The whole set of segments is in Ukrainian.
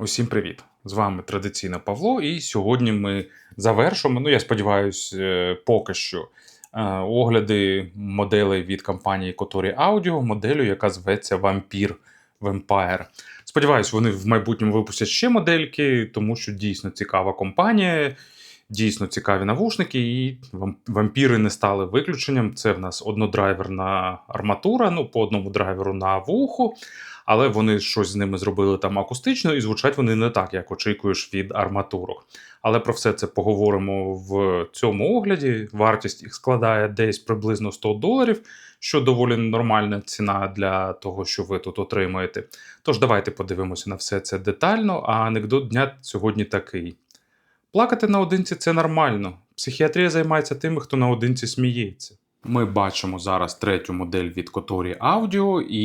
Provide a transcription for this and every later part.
Усім привіт! З вами традиційно Павло, і сьогодні ми завершимо. Ну, я сподіваюся, поки що е, огляди моделей від компанії Kotori Audio, моделю, яка зветься Vampire Vampire. Сподіваюсь, вони в майбутньому випустять ще модельки, тому що дійсно цікава компанія, дійсно цікаві навушники, і вампіри не стали виключенням. Це в нас однодрайверна арматура, ну, по одному драйверу на вухо але вони щось з ними зробили там акустично, і звучать вони не так, як очікуєш від арматурок. Але про все це поговоримо в цьому огляді. Вартість їх складає десь приблизно 100 доларів, що доволі нормальна ціна для того, що ви тут отримаєте. Тож давайте подивимося на все це детально. А анекдот дня сьогодні такий: плакати наодинці це нормально. Психіатрія займається тими, хто наодинці сміється. Ми бачимо зараз третю модель від Kotori Audio, і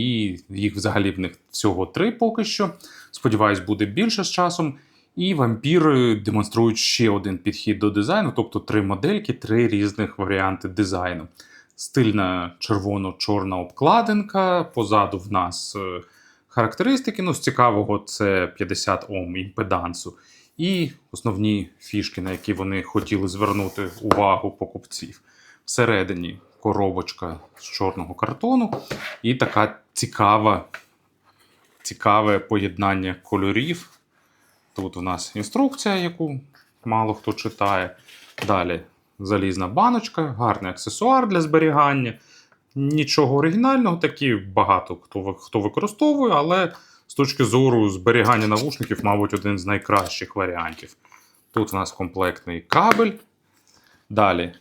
їх взагалі в них всього три поки що. Сподіваюсь, буде більше з часом. І вампіри демонструють ще один підхід до дизайну, тобто три модельки, три різних варіанти дизайну. Стильна червоно-чорна обкладинка. Позаду в нас е, характеристики. Ну, з цікавого, це 50 Ом імпедансу. І основні фішки, на які вони хотіли звернути увагу покупців. Всередині коробочка з чорного картону і така цікава, цікаве поєднання кольорів. Тут у нас інструкція, яку мало хто читає. Далі залізна баночка, гарний аксесуар для зберігання. Нічого оригінального, такі багато хто, хто використовує, але з точки зору зберігання навушників, мабуть, один з найкращих варіантів. Тут у нас комплектний кабель. Далі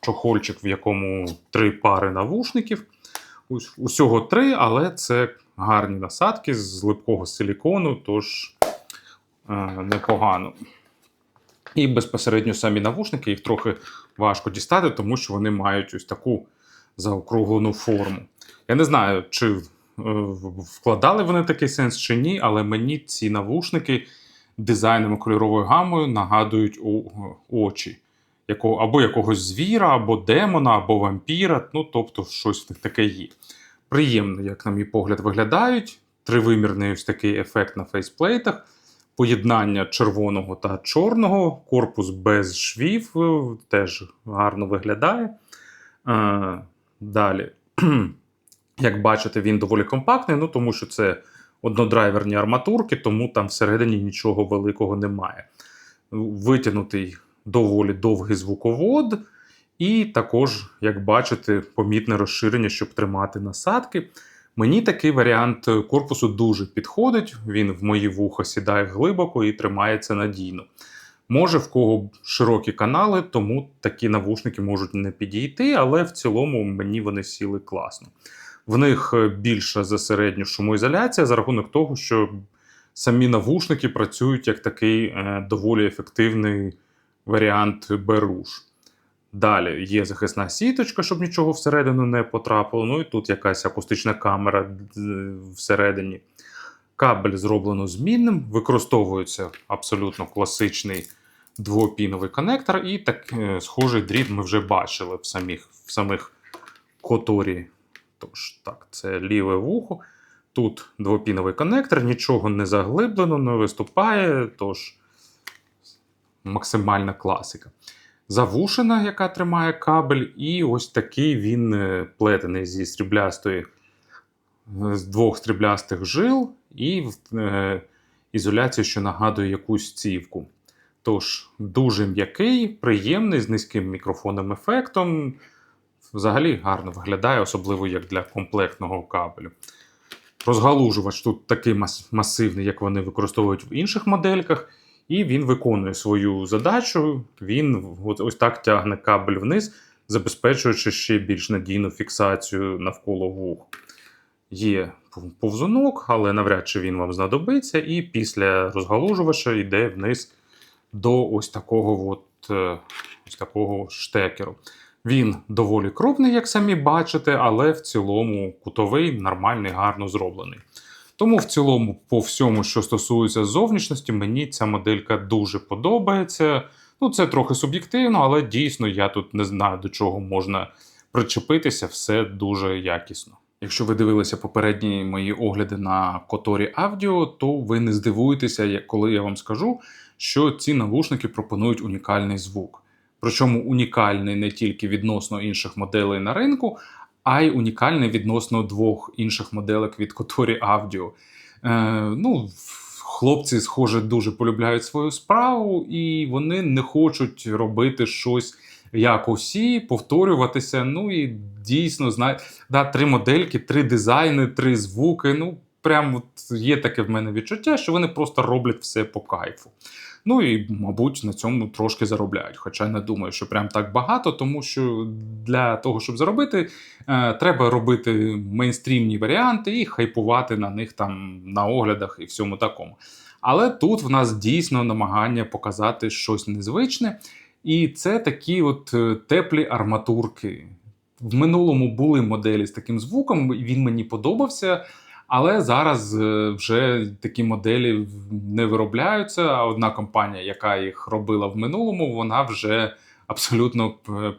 чохольчик, в якому три пари навушників. Усього три, але це гарні насадки з липкого силікону, тож е, непогано. І безпосередньо самі навушники їх трохи важко дістати, тому що вони мають ось таку заокруглену форму. Я не знаю, чи вкладали вони такий сенс чи ні, але мені ці навушники дизайном і кольоровою гамою нагадують у, очі якого, або якогось звіра, або демона, або вампіра. Ну, тобто, щось в них таке є. Приємно, як, на мій погляд, виглядають. Тривимірний ось такий ефект на фейсплейтах, поєднання червоного та чорного, корпус без швів е, теж гарно виглядає. Е, далі, як бачите, він доволі компактний, ну тому що це однодрайверні арматурки, тому там всередині нічого великого немає. Витягнутий доволі довгий звуковод, і також, як бачите, помітне розширення, щоб тримати насадки. Мені такий варіант корпусу дуже підходить. Він в мої вуха сідає глибоко і тримається надійно. Може, в кого широкі канали, тому такі навушники можуть не підійти, але в цілому мені вони сіли класно. В них е, більша за середню шумоізоляція за рахунок того, що самі навушники працюють як такий е, доволі ефективний варіант беруш. Далі є захисна сіточка, щоб нічого всередину не потрапило. Ну і тут якась акустична камера е, всередині. Кабель зроблено змінним, використовується абсолютно класичний двопіновий коннектор, і так схожий дріт ми вже бачили в самих, в самих которі. Тож, так, це ліве вухо. Тут двопіновий коннектор, нічого не заглиблено, не виступає, тож максимальна класика. Завушина, яка тримає кабель, і ось такий він е, плетений зі сріблястої, е, з двох сріблястих жил, і е, ізоляція, що нагадує якусь цівку. Тож, дуже м'який, приємний, з низьким мікрофонним ефектом. Взагалі гарно виглядає, особливо як для комплектного кабелю. Розгалужувач тут такий мас- масивний, як вони використовують в інших модельках, і він виконує свою задачу. Він ось так тягне кабель вниз, забезпечуючи ще більш надійну фіксацію навколо вух. Є повзунок, але навряд чи він вам знадобиться, і після розгалужувача йде вниз до ось такого от, е, ось такого штекеру. Він доволі крупний, як самі бачите, але в цілому кутовий, нормальний, гарно зроблений. Тому в цілому, по всьому, що стосується зовнішності, мені ця моделька дуже подобається. Ну, це трохи суб'єктивно, але дійсно я тут не знаю, до чого можна причепитися, все дуже якісно. Якщо ви дивилися попередні мої огляди на Kotori Audio, то ви не здивуєтеся, коли я вам скажу, що ці навушники пропонують унікальний звук. Причому унікальний не тільки відносно інших моделей на ринку, а й унікальний відносно двох інших моделек від Kotori Audio. Е, ну, хлопці, схоже, дуже полюбляють свою справу, і вони не хочуть робити щось як усі, повторюватися. Ну і дійсно, знаєте, да, три модельки, три дизайни, три звуки. Ну, прям от є таке в мене відчуття, що вони просто роблять все по кайфу. Ну і, мабуть, на цьому трошки заробляють. Хоча не думаю, що прям так багато, тому що для того, щоб заробити, е, треба робити мейнстрімні варіанти і хайпувати на них там на оглядах і всьому такому. Але тут в нас дійсно намагання показати щось незвичне. І це такі от е, теплі арматурки. В минулому були моделі з таким звуком, він мені подобався. Але зараз е, вже такі моделі не виробляються. А одна компанія, яка їх робила в минулому, вона вже абсолютно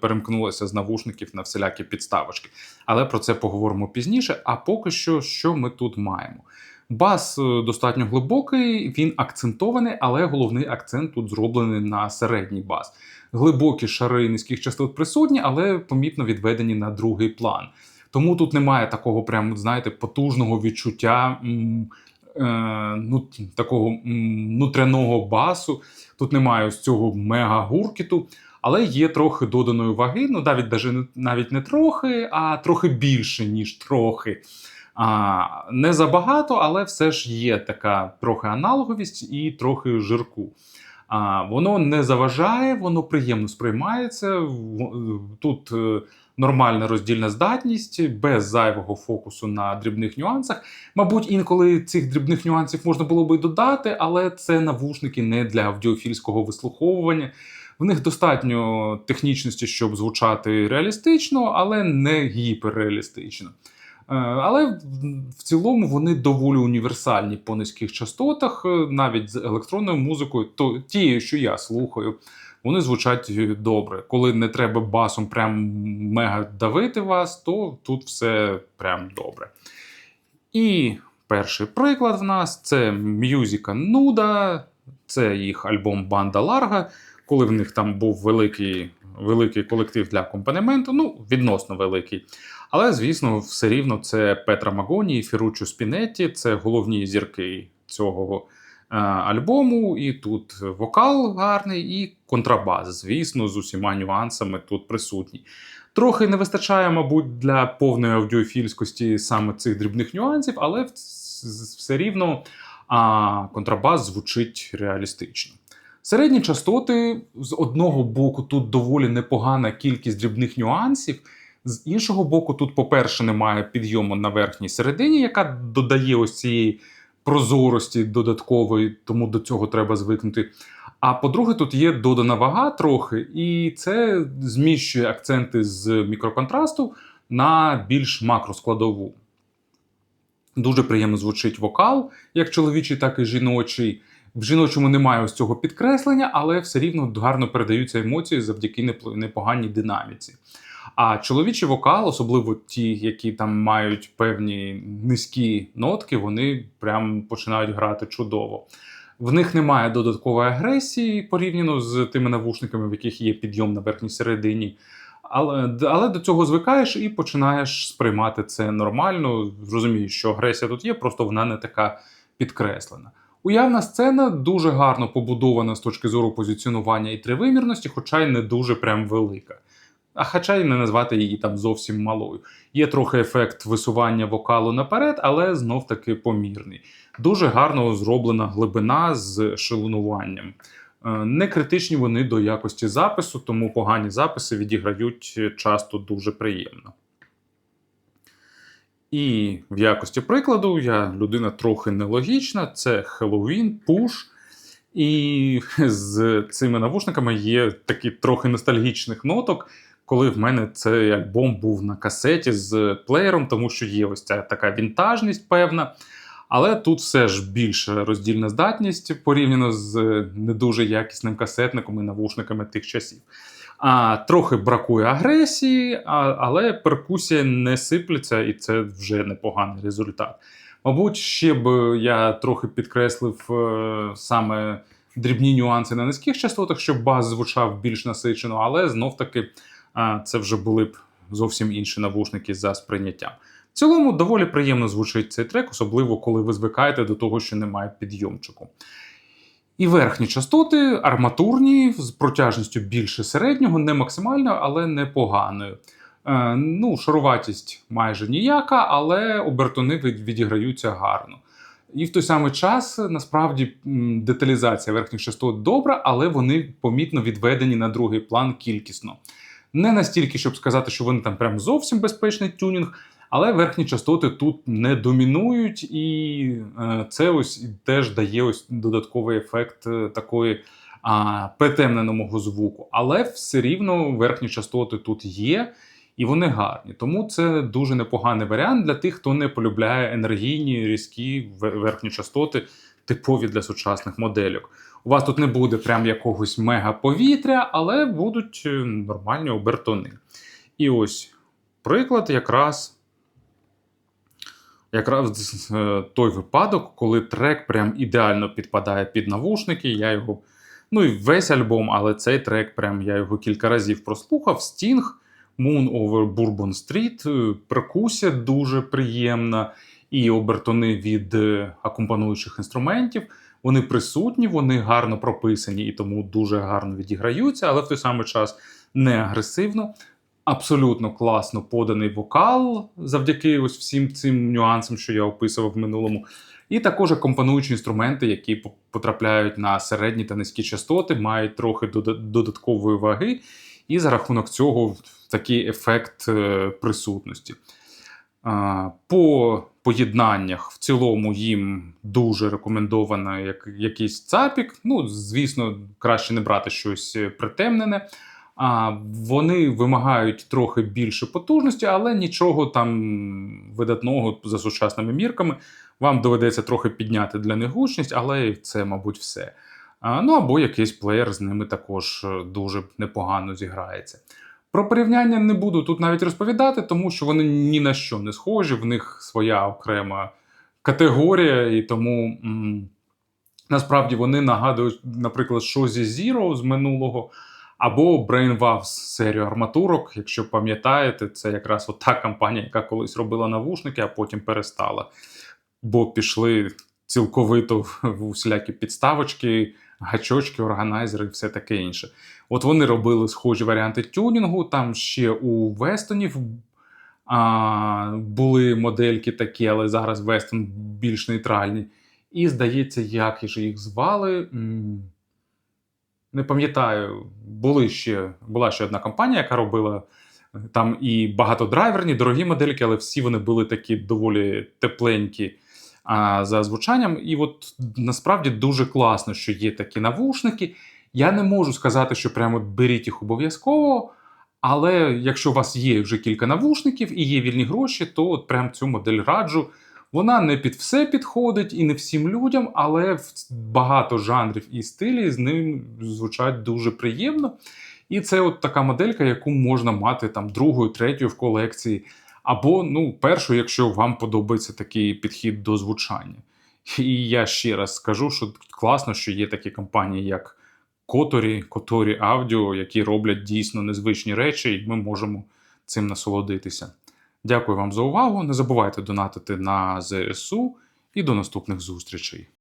перемкнулася з навушників на всілякі підставочки. Але про це поговоримо пізніше. А поки що, що ми тут маємо? Бас е, достатньо глибокий, він акцентований, але головний акцент тут зроблений на середній бас. Глибокі шари низьких частот присутні, але помітно відведені на другий план. Тому тут немає такого, прям, знаєте, потужного відчуття е, ну, такого м, внутряного басу. Тут немає ось цього мега-гуркіту, але є трохи доданої ваги. Ну, навіть, даже навіть не трохи, а трохи більше, ніж трохи. А, не забагато, але все ж є така трохи аналоговість і трохи жирку. А, воно не заважає, воно приємно сприймається. Тут е, нормальна роздільна здатність, без зайвого фокусу на дрібних нюансах. Мабуть, інколи цих дрібних нюансів можна було би додати, але це навушники не для аудіофільського вислуховування. В них достатньо технічності, щоб звучати реалістично, але не гіперреалістично. Е, Але в- цілому вони доволі універсальні по низьких частотах, е, навіть з електронною музикою, то тією, що я слухаю, вони звучать е, добре. Коли не треба басом прям мега давити вас, то тут все прям добре. І перший приклад в нас це мюзика Нуда, це їх альбом Банда Ларга, коли в них там був великий, великий колектив для акомпанементу, ну, відносно великий. Але, звісно, все рівно це Петра Магоні і Ферруччо Спінетті, це головні зірки цього альбому. І тут вокал гарний, і контрабас, звісно, з усіма нюансами тут присутній. Трохи не вистачає, мабуть, для повної аудіофільськості саме цих дрібних нюансів, але все рівно а, контрабас звучить реалістично. Середні частоти з одного боку тут доволі непогана кількість дрібних нюансів. З іншого боку, тут, по-перше, немає підйому на верхній середині, яка додає ось цієї прозорості додаткової, тому до цього треба звикнути. А по-друге, тут є додана вага трохи, і це зміщує акценти з мікроконтрасту на більш макроскладову. Дуже приємно звучить вокал, як чоловічий, так і жіночий. В жіночому немає ось цього підкреслення, але все рівно гарно передаються емоції завдяки непоганій динаміці. А чоловічий вокал, особливо ті, які там мають певні низькі нотки, вони прям починають грати чудово. В них немає додаткової агресії порівняно з тими навушниками, в яких є підйом на верхній середині. Але, але до цього звикаєш і починаєш сприймати це нормально. Розумієш, що агресія тут є, просто вона не така підкреслена. Уявна сцена дуже гарно побудована з точки зору позиціонування і тривимірності, хоча й не дуже прям велика. А хоча й не назвати її там зовсім малою. Є трохи ефект висування вокалу наперед, але знов таки помірний. Дуже гарно зроблена глибина з шелонуванням. Е, Не критичні вони до якості запису, тому погані записи відіграють часто дуже приємно. І в якості прикладу я людина трохи нелогічна, це Halloween, Push. І з цими навушниками є такі трохи ностальгічних ноток, коли в мене цей альбом був на касеті з плеєром, тому що є ось ця така вінтажність певна. Але тут все ж більша роздільна здатність порівняно з не дуже якісним касетником і навушниками тих часів. А, трохи бракує агресії, а, але перкусія не сиплеться, і це вже непоганий результат. Мабуть, ще б я трохи підкреслив е, саме дрібні нюанси на низьких частотах, щоб бас звучав більш насичено, але знов таки а, це вже були б зовсім інші навушники за сприйняттям. В цілому доволі приємно звучить цей трек, особливо коли ви звикаєте до того, що немає підйомчику. І верхні частоти арматурні з протяжністю більше середнього, не максимальною, але непоганою. Е, ну, шаруватість майже ніяка, але обертони відіграються гарно. І в той самий час насправді деталізація верхніх частот добра, але вони помітно відведені на другий план кількісно. Не настільки, щоб сказати, що вони там прям зовсім безпечний тюнінг, але верхні частоти тут не домінують, і е, це ось теж дає ось додатковий ефект е, такої а, притемненого звуку. Але все рівно верхні частоти тут є. І вони гарні. Тому це дуже непоганий варіант для тих, хто не полюбляє енергійні, різкі верхні частоти, типові для сучасних модельок. У вас тут не буде прям якогось мега повітря, але будуть е, нормальні обертони. І ось приклад якраз. Якраз е, той випадок, коли трек прям ідеально підпадає під навушники. Я його, ну і весь альбом, але цей трек, прям я його кілька разів прослухав. Sting, Moon over Bourbon Street, е, перкусія дуже приємна, і обертони від е, акомпануючих інструментів. Вони присутні, вони гарно прописані і тому дуже гарно відіграються, але в той самий час не агресивно. Абсолютно класно поданий вокал завдяки ось всім цим нюансам, що я описував в минулому. І також акомпануючі інструменти, які потрапляють на середні та низькі частоти, мають трохи дода- додаткової ваги, і за рахунок цього такий ефект е, присутності. По поєднаннях в цілому їм дуже рекомендовано як, якийсь цапік. Ну, звісно, краще не брати щось е, притемнене. А, вони вимагають трохи більше потужності, але нічого там видатного за сучасними мірками. Вам доведеться трохи підняти для них гучність, але це, мабуть, все. А, ну або якийсь плеєр з ними також е, дуже непогано зіграється. Про порівняння не буду тут навіть розповідати, тому що вони ні на що не схожі, в них своя окрема категорія, і тому м, насправді вони нагадують, наприклад, що зі Zero з минулого, або Brainwaves серію арматурок. Якщо пам'ятаєте, це якраз от та компанія, яка колись робила навушники, а потім перестала. Бо пішли цілковито в усілякі підставочки, гачочки, органайзери і все таке інше. От вони робили схожі варіанти тюнінгу. Там ще у Вестонів а, були модельки такі, але зараз Вестон більш нейтральні. І здається, як же їх звали. Не пам'ятаю, були ще, була ще одна компанія, яка робила там і багатодрайверні, дорогі модельки, але всі вони були такі доволі тепленькі а, за звучанням. І от насправді дуже класно, що є такі навушники. Я не можу сказати, що прямо беріть їх обов'язково. Але якщо у вас є вже кілька навушників і є вільні гроші, то от прям цю модель раджу. Вона не під все підходить і не всім людям, але в багато жанрів і стилів з ним звучать дуже приємно. І це от така моделька, яку можна мати там другою, третьою в колекції, або ну, першою, якщо вам подобається такий підхід до звучання. І я ще раз скажу, що класно, що є такі компанії, як Которі, Которі Аудіо, які роблять дійсно незвичні речі, і ми можемо цим насолодитися. Дякую вам за увагу. Не забувайте донатити на ЗСУ і до наступних зустрічей.